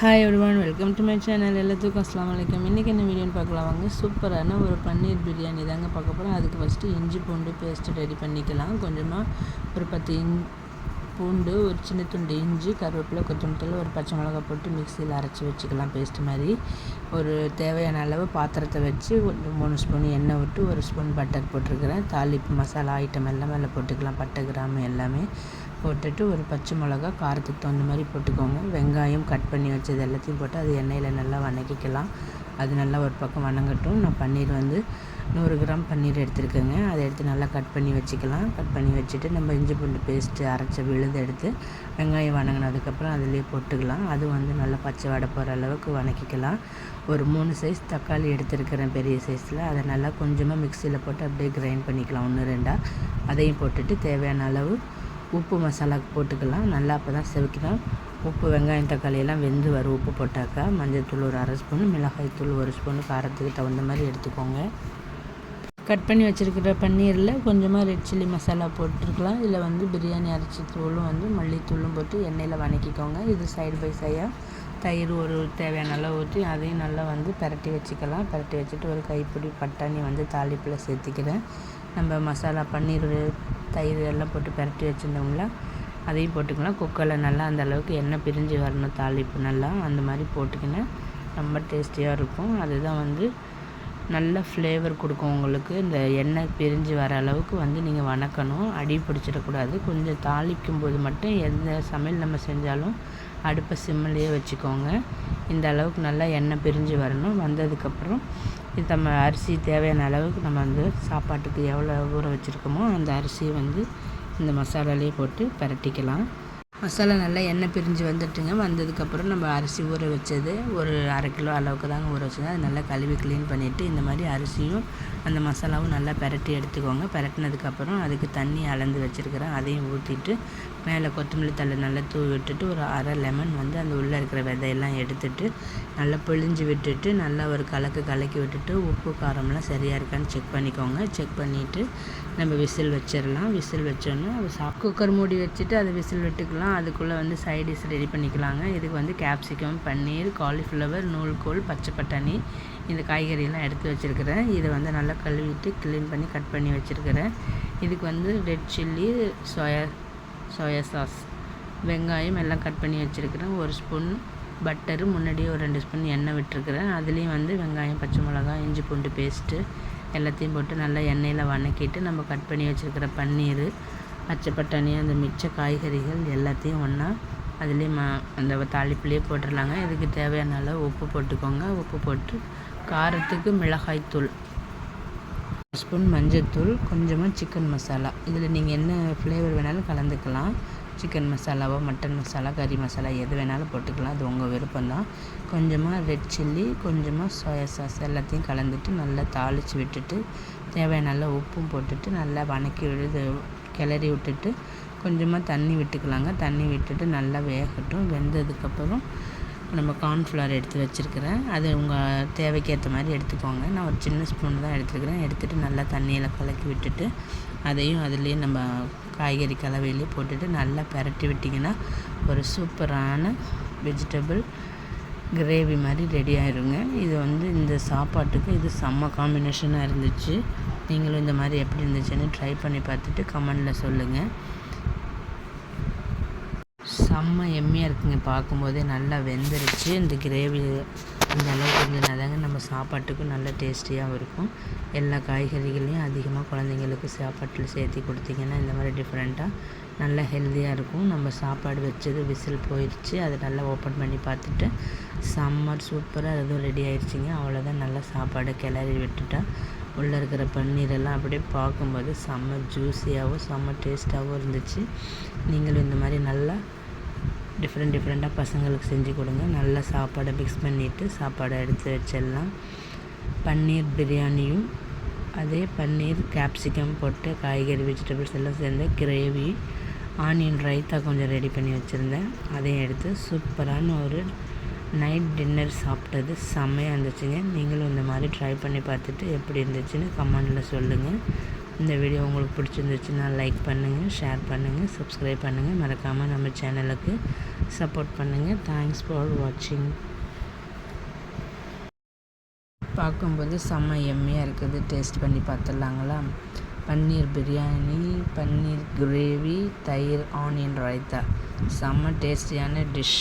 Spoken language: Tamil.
Hi everyone welcome to my channel எல்லாத்துக்கும் அஸ்லாம் வலைக்கம் இன்றைக்கி என்ன வீடியோன்னு பார்க்கலாம் வாங்க. சூப்பரான ஒரு பன்னீர் பிரியாணி தாங்க பார்க்க போகிறோம் அதுக்கு ஃபஸ்ட்டு இஞ்சி பூண்டு பேஸ்ட்டு ரெடி பண்ணிக்கலாம். கொஞ்சமாக ஒரு பத்து இன் பூண்டு ஒரு சின்ன துண்டு இஞ்சி கருவேப்பிலை கொத்தமல்லி ஒரு பச்சை மிளகா போட்டு மிக்சியில் அரைச்சி வச்சுக்கலாம் பேஸ்ட் மாதிரி. ஒரு தேவையான அளவு பாத்திரத்தை வச்சு ஒரு மூணு ஸ்பூன் எண்ணெய் விட்டு ஒரு ஸ்பூன் பட்டர் போட்டிருக்கிறேன். தாளிப்பு மசாலா ஐட்டம் எல்லாமே அதில் போட்டுக்கலாம். பட்டை கிராமு எல்லாமே. போட்டுட்டு ஒரு பச்சை மிளகா காரத்துக்கு தகுந்த மாதிரி போட்டுக்கோங்க. வெங்காயம் கட் பண்ணி வச்சது எல்லாத்தையும் போட்டு அது எண்ணெயில் நல்லா வணக்கிக்கலாம். அது நல்லா ஒரு பக்கம் வணங்கட்டும். நான் பன்னீர் வந்து நூறு கிராம் பன்னீர் எடுத்துருக்கேங்க. அதை எடுத்து நல்லா கட் பண்ணி வச்சுக்கலாம். கட் பண்ணி வச்சுட்டு நம்ம இஞ்சி பூண்டு பேஸ்ட்டு அரைச்ச விழுது எடுத்து வெங்காயம் வணங்கினதுக்கப்புறம் அதிலே போட்டுக்கலாம். அது வந்து நல்லா பச்சை வடை போகிற அளவுக்கு வணக்கிக்கலாம். ஒரு மூணு சைஸ் தக்காளி எடுத்துருக்கிறேன் பெரிய சைஸில் அதை நல்லா கொஞ்சமாக மிக்சியில் போட்டு அப்படியே கிரைண்ட் பண்ணிக்கலாம். ஒன்று ரெண்டாக அதையும் போட்டுட்டு தேவையான அளவு உப்பு மசாலா போட்டுக்கலாம். நல்லா அப்போ தான் செவிக்கணும் உப்பு வெங்காயம் தக்காளியெல்லாம் வெந்து வரும் உப்பு போட்டாக்கா மஞ்சள் தூள் ஒரு அரை ஸ்பூன் மிளகாய் தூள் ஒரு ஸ்பூன் காரத்துக்கு தகுந்த மாதிரி எடுத்துக்கோங்க. கட் பண்ணி வச்சுருக்கிற பன்னீரில் கொஞ்சமாக ரெட் சில்லி மசாலா போட்டுருக்கலாம். இதில் வந்து பிரியாணி அரைச்சி தூளும் வந்து மல்லித்தூளும் போட்டு எண்ணெயில் வணக்கிக்கோங்க. இது சைடு பை சைடாக தயிர் ஒரு தேவையான அளவு ஊற்றி அதையும் நல்லா வந்து பரட்டி வச்சுக்கலாம். பரட்டி வச்சுட்டு ஒரு கைப்பிடி பட்டாணி வந்து தாளிப்பில் சேர்த்திக்கிறேன். நம்ம மசாலா பன்னீர் தயிர் எல்லாம் போட்டு பரட்டி வச்சுருந்தோம்ல அதையும் போட்டுக்கலாம். குக்கரில் நல்லா அந்த அளவுக்கு எண்ணெய் பிரிஞ்சு வரணும் தாளிப்பு நல்லா அந்த மாதிரி போட்டுக்கினேன் ரொம்ப டேஸ்டியாக இருக்கும். அதுதான் வந்து நல்ல ஃப்ளேவர் கொடுக்கும் உங்களுக்கு. இந்த எண்ணெய் பிரிஞ்சு வர அளவுக்கு வந்து நீங்கள் வணக்கணும். அடி பிடிச்சிடக்கூடாது. கொஞ்சம் தாளிக்கும் போது மட்டும் எந்த சமையல் நம்ம செஞ்சாலும் அடுப்பை சிம்மிலேயே வச்சுக்கோங்க. இந்த அளவுக்கு நல்லா எண்ணெய் பிரிஞ்சு வரணும். வந்ததுக்கப்புறம் இது நம்ம அரிசி தேவையான அளவுக்கு நம்ம வந்து சாப்பாட்டுக்கு எவ்வளோ ஊற வச்சுருக்கோமோ அந்த அரிசியை வந்து இந்த மசாலாலேயே போட்டு பரட்டிக்கலாம். மசாலா நல்லா எண்ணெய் பிரிஞ்சு வந்துட்டுங்க. வந்ததுக்கப்புறம் நம்ம அரிசி ஊற வச்சது ஒரு அரை கிலோ அளவுக்கு தாங்க ஊற வச்சது. அது நல்லா கழுவி க்ளீன் பண்ணிவிட்டு இந்த மாதிரி அரிசியும் அந்த மசாலாவும் நல்லா பெரட்டி எடுத்துக்கோங்க. பெரட்டினதுக்கப்புறம் அதுக்கு தண்ணி அளந்து வச்சுருக்கிறேன். அதையும் ஊற்றிட்டு மேலே கொத்தமல்லி தழை நல்லா தூவி விட்டுட்டு ஒரு அரை லெமன் வந்து அந்த உள்ளே இருக்கிற விதையெல்லாம் எடுத்துட்டு நல்லா பிழிஞ்சு விட்டுட்டு நல்லா ஒரு கலக்கு கலக்கி விட்டுட்டு உப்பு காரம்லாம் சரியாக இருக்கான்னு செக் பண்ணிக்கோங்க. செக் பண்ணிவிட்டு நம்ம விசில் வச்சிடலாம். விசில் வச்சோன்னா சாப் குக்கர் மூடி வச்சுட்டு அதை விசில் விட்டுக்கலாம். அதுக்குள்ளே வந்து சைடிஷ் ரெடி பண்ணிக்கலாங்க. இதுக்கு வந்து கேப்சிகம் பன்னீர் காலிஃப்ளவர் நூல்கோல் பச்சை பட்டாணி இந்த காய்கறியெல்லாம் எடுத்து வச்சுருக்கிறேன். இதை வந்து நல்லா கழுவிட்டு க்ளீன் பண்ணி கட் பண்ணி வச்சுருக்கிறேன். இதுக்கு வந்து red chilli soya soya sauce. வெங்காயம் எல்லாம் கட் பண்ணி வச்சுருக்கிறேன். ஒரு ஸ்பூன் பட்டரு முன்னாடியே ஒரு ரெண்டு ஸ்பூன் எண்ணெய் விட்டுருக்குறேன். அதுலேயும் வந்து வெங்காயம் பச்சை மிளகா இஞ்சி பூண்டு பேஸ்ட்டு எல்லாத்தையும் போட்டு நல்லா எண்ணெயில் வணக்கிட்டு நம்ம கட் பண்ணி வச்சுருக்கிற பன்னீர் பச்சை பட்டாணி அந்த மிச்ச காய்கறிகள் எல்லாத்தையும் ஒன்றா அதுலேயும் ம அந்த தாளிப்புலேயே போட்டுடலாங்க இதுக்கு தேவையான அளவு உப்பு போட்டுக்கோங்க. உப்பு போட்டு காரத்துக்கு மிளகாய்த்தூள். ஸ்பூன் மஞ்சள்தூள் கொஞ்சமாக சிக்கன் மசாலா இதில் நீங்கள் என்ன ஃப்ளேவர் வேணாலும் கலந்துக்கலாம். சிக்கன் மசாலாவோ மட்டன் மசாலா கறி மசாலா எது வேணாலும் போட்டுக்கலாம். அது உங்கள் விருப்பம்தான் கொஞ்சமாக ரெட் சில்லி கொஞ்சமாக சோயா சாஸ் எல்லாத்தையும் கலந்துட்டு நல்லா தாளித்து விட்டுட்டு தேவையான நல்லா உப்பும் போட்டுட்டு நல்லா வணக்கி விழுது கிளறி விட்டுட்டு கொஞ்சமாக தண்ணி விட்டுக்கலாங்க. தண்ணி விட்டுட்டு நல்லா வேகட்டும். வெந்ததுக்கப்புறம் நம்ம கார்ன்ஃப்ளவர் எடுத்து வச்சுருக்கிறேன். அது உங்கள் தேவைக்கேற்ற மாதிரி எடுத்துக்கோங்க. நான் ஒரு சின்ன ஸ்பூன் தான் எடுத்துருக்கிறேன் எடுத்துகிட்டு நல்லா தண்ணியில் கலக்கி விட்டுட்டு அதையும் அதுலேயே நம்ம காய்கறி கலவையிலே போட்டுட்டு நல்லா பரட்டி விட்டிங்கன்னா ஒரு சூப்பரான வெஜிடபிள் கிரேவி மாதிரி ரெடி ஆயிருங்க. இது வந்து இந்த சாப்பாட்டுக்கு இது செம்ம காம்பினேஷனாக இருந்துச்சு. நீங்களும் இந்த மாதிரி எப்படி இருந்துச்சுன்னு ட்ரை பண்ணி பார்த்துட்டு கமெண்டில் சொல்லுங்கள் செம்ம எம்மியாக இருக்குங்க. பார்க்கும்போதே நல்லா வெந்துருச்சு. இந்த கிரேவி இந்த அளவுக்கு இருந்ததுனா தாங்க நம்ம சாப்பாட்டுக்கும் நல்ல டேஸ்டியாகவும் இருக்கும். எல்லா காய்கறிகளையும் அதிகமாக குழந்தைங்களுக்கு சாப்பாட்டில் சேர்த்து கொடுத்தீங்கன்னா இந்த மாதிரி டிஃப்ரெண்ட்டாக நல்லா ஹெல்த்தியாக இருக்கும். நம்ம சாப்பாடு வச்சது விசில் போயிடுச்சு அதை நல்லா ஓப்பன் பண்ணி பார்த்துட்டு சம்மர் சூப்பராக அதுவும் ரெடி ஆயிடுச்சிங்க அவ்வளோதான் நல்லா சாப்பாடு கிளறி விட்டுட்டா உள்ளே இருக்கிற பன்னீரெல்லாம் அப்படியே பார்க்கும்போது செம்ம ஜூஸியாகவும் செம்ம டேஸ்ட்டாகவும் இருந்துச்சு. நீங்களும் இந்த மாதிரி நல்லா டிஃப்ரெண்ட் டிஃப்ரெண்ட்டாக பசங்களுக்கு செஞ்சு கொடுங்க. நல்லா சாப்பாடை மிக்ஸ் பண்ணிவிட்டு சாப்பாடை எடுத்து வச்சிடலாம். பன்னீர் பிரியாணியும் அதே பன்னீர் கேப்சிகம் போட்டு காய்கறி வெஜிடபிள்ஸ் எல்லாம் சேர்ந்த கிரேவி ஆனியன் ரைத்தா கொஞ்சம் ரெடி பண்ணி வச்சுருந்தேன். அதையும் எடுத்து சூப்பரான ஒரு நைட் டின்னர் சாப்பிட்டது செம்மையாக இருந்துச்சுங்க. நீங்களும் இந்த மாதிரி ட்ரை பண்ணி பார்த்துட்டு எப்படி இருந்துச்சுன்னு கமெண்டில் சொல்லுங்கள் இந்த வீடியோ உங்களுக்கு பிடிச்சிருந்துச்சுன்னா லைக் பண்ணுங்கள் ஷேர் பண்ணுங்கள் சப்ஸ்கிரைப் பண்ணுங்கள் மறக்காமல் நம்ம சேனலுக்கு சப்போர்ட் பண்ணுங்கள் தேங்க்ஸ் ஃபார் வாட்சிங் பார்க்கும்போது செம்ம எம்மையாக இருக்குது. டேஸ்ட் பண்ணி பார்த்துடலாங்களா? பன்னீர் பிரியாணி பன்னீர் கிரேவி தயிர் ஆனியன் ரைத்தா செம்ம டேஸ்டியான டிஷ்